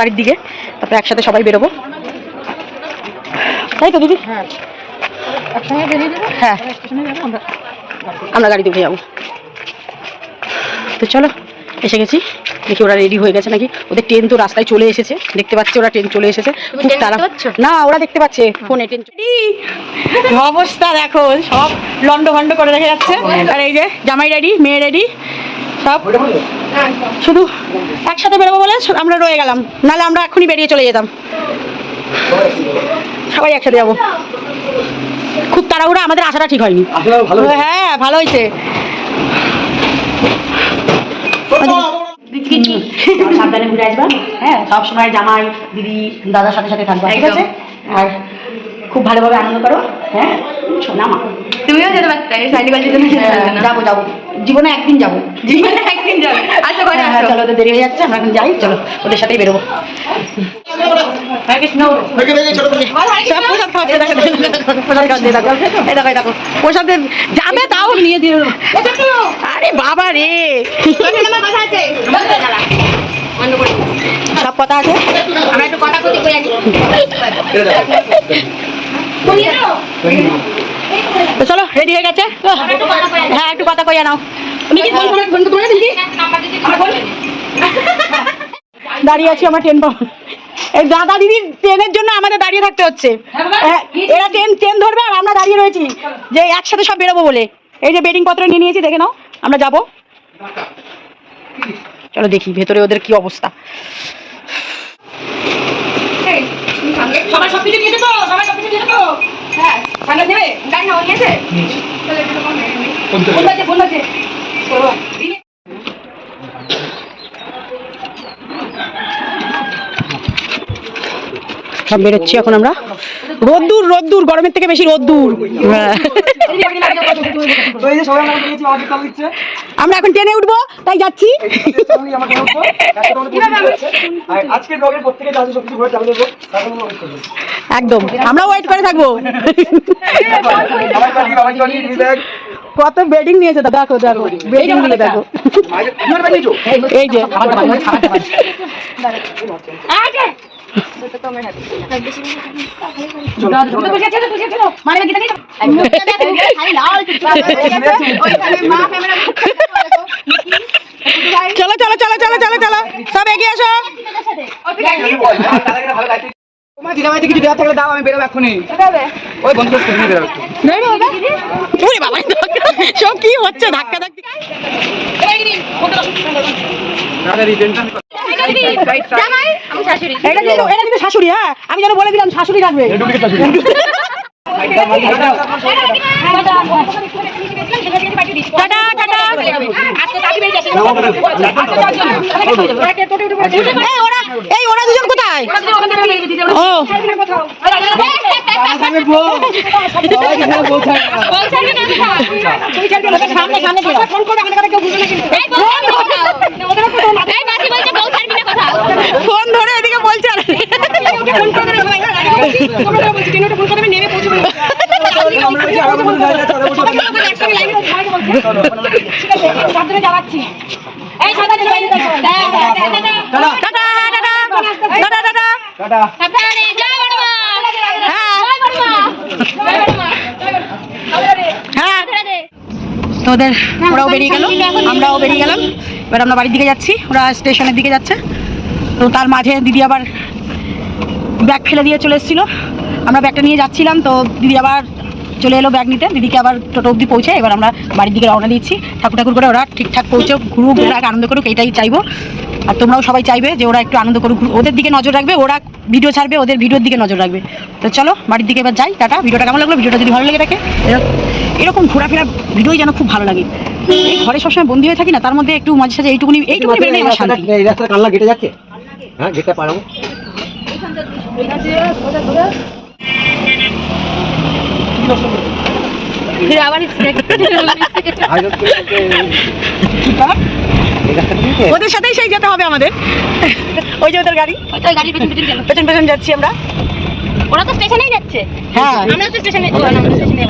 বাড়ির দিকে তারপরে একসাথে সবাই বেরোবো। তাই তো দিদি? হ্যাঁ হ্যাঁ। আমরা গাড়িতে উঠে যাব। তো চলো এসে গেছি। দেখি ওরা রেডি হয়ে গেছে নাকি? ওদের ট্রেন তো রাস্তায় চলে এসেছে। দেখতে পাচ্ছি ওরা ট্রেন চলে এসেছে। খুব তারা না ওরা দেখতে পাচ্ছে। ফোনে ট্রেন অবস্থা দেখো? সব লন্ড ভন্ড করে রেখে যাচ্ছে। আর এই যে জামাই রেডি মেয়ে রেডি সব? শুধু একসাথে বেরোবো বলে আমরা রয়ে গেলাম। নাহলে আমরা এখনই বেরিয়ে চলে যেতাম। সবাই একসাথে যাব। খুব তাড়াহুড়া আমাদের আসাটা ঠিক হয়নি। হ্যাঁ ভালো হয়েছে। সাবধানে ঘুরে আসবা। হ্যাঁ। সব সময় জামাই দিদি দাদার সাথে সাথে থাকবা ঠিক আছে? আর খুব ভালোভাবে আনন্দ করো হ্যাঁ? মা। তুমিও যেতে পারতে যাব যাব। জীবনে একদিন যাব। জীবনে একদিন যাব? আচ্ছা করে হ্যাঁ, হ্যাঁ, চলো ওদের দেরি হয়ে যাচ্ছে আমরা এখন যাই চলো ওদের সাথেই বেরোবো। যাবে তাও নিয়ে আরে বাবা রে। সব কথা আছে? আমরা একটু কথা তো চলো রেডি হয়ে গেছে? হ্যাঁ একটু কথা কইয়া নাও। দাঁড়িয়ে আছি আমরা ট্রেন পাবো এই দাদা দিদি ট্রেনের জন্য আমাদের দাঁড়িয়ে থাকতে হচ্ছে। হ্যাঁ, এরা ট্রেন ট্রেন ধরবে আর আমরা দাঁড়িয়ে রয়েছি। যে একসাথে সব বেরোবো বলে। এই যে বেডিং পত্র নিয়ে নিয়েছি দেখে নাও। আমরা যাব। চলো দেখি ভেতরে ওদের কি অবস্থা। সবাই সব কিছু নিয়ে যেত সবাই সব কিছু নিয়ে যেত হ্যাঁ সামনে দেবে? গাড়ি না নিয়েছে ফোন সব বেরোচ্ছি এখন আমরা। রোদ্দুর রোদ্দুর গরমের থেকে বেশি রোদ্দুর। হ্যাঁ। আমরা এখন ট্রেনে উঠবো তাই যাচ্ছি। একদম। আমরা ওয়েট করে থাকব। কত বেডিং নিয়েছে তো দেখো দেখো। বেডিং নিয়ে দেখো? এই যে চলো চলো চলো চলো চলো চলো। সব এগিয়ে আসো তোমার দিদাভাই থেকে কিছু দেওয়ার থাকলে দাও, আমি বেরোবো এক্ষুনি। ওই বন্ধু বেরোবো। বাবা সব কি হচ্ছে? ধাক্কা ধাক্কি। এটা কিন্তু এটা কিন্তু শাশুড়ি হ্যাঁ? আমি যেন বলে দিলাম শাশুড়ি রাখবে। এই ওরা দুজন কোথায় ও বাবা সাহেবের বউ। সবাইকে এখানে পৌঁছায় না। সামনে সামনে ফোন করে আমাদের কেউ বুঝবে না কিন্তু ফোন আমরা ওই যে আরও বন্ধু দাঁড়িয়ে আছে, ওরা বসে আছে। Tata tata tata tata tata. তো ওদের ওরাও বেরিয়ে গেল আমরাও বেরিয়ে গেলাম এবার আমরা বাড়ির দিকে যাচ্ছি ওরা স্টেশনের দিকে যাচ্ছে তো তার মাঝে দিদি আবার ব্যাগ ফেলে দিয়ে চলে এসেছিল। আমরা ব্যাগটা নিয়ে যাচ্ছিলাম তো দিদি আবার চলে এলো ব্যাগ নিতে। দিদিকে আবার টোটো অবধি পৌঁছে এবার আমরা বাড়ির দিকে রওনা দিচ্ছি। ঠাকুর ঠাকুর করে ওরা ঠিকঠাক পৌঁছে ঘুরুক বেড়াক আনন্দ করুক এটাই চাইব। আর তোমরাও সবাই চাইবে যে ওরা একটু আনন্দ করুক ওদের দিকে নজর রাখবে ওরা ভিডিও ছাড়বে ওদের ভিডিওর দিকে নজর রাখবে। তো চলো বাড়ির দিকে এবার যাই টাটা। ভিডিওটা কেমন লাগল? ভিডিওটা যদি ভালো লাগে থাকে এরকম- ঘোরাফেরা ভিডিওই যেন খুব ভালো লাগে। ঘরে সবসময় বন্দি হয়ে থাকি না তার মধ্যে একটু মাঝে সাঝে এইটুকুনি এইটুকুনি বেরোলেই আমার শান্তি যাচ্ছে? হ্যাঁ যেতে পারব ওদের সাথেই সেই যেতে হবে আমাদের। ওই যে ওদের গাড়ি। পেছন পেছন যাচ্ছি আমরা। ওরা তো স্টেশনেই যাচ্ছে। হ্যাঁ। আমরা তো স্টেশনে স্টেশনে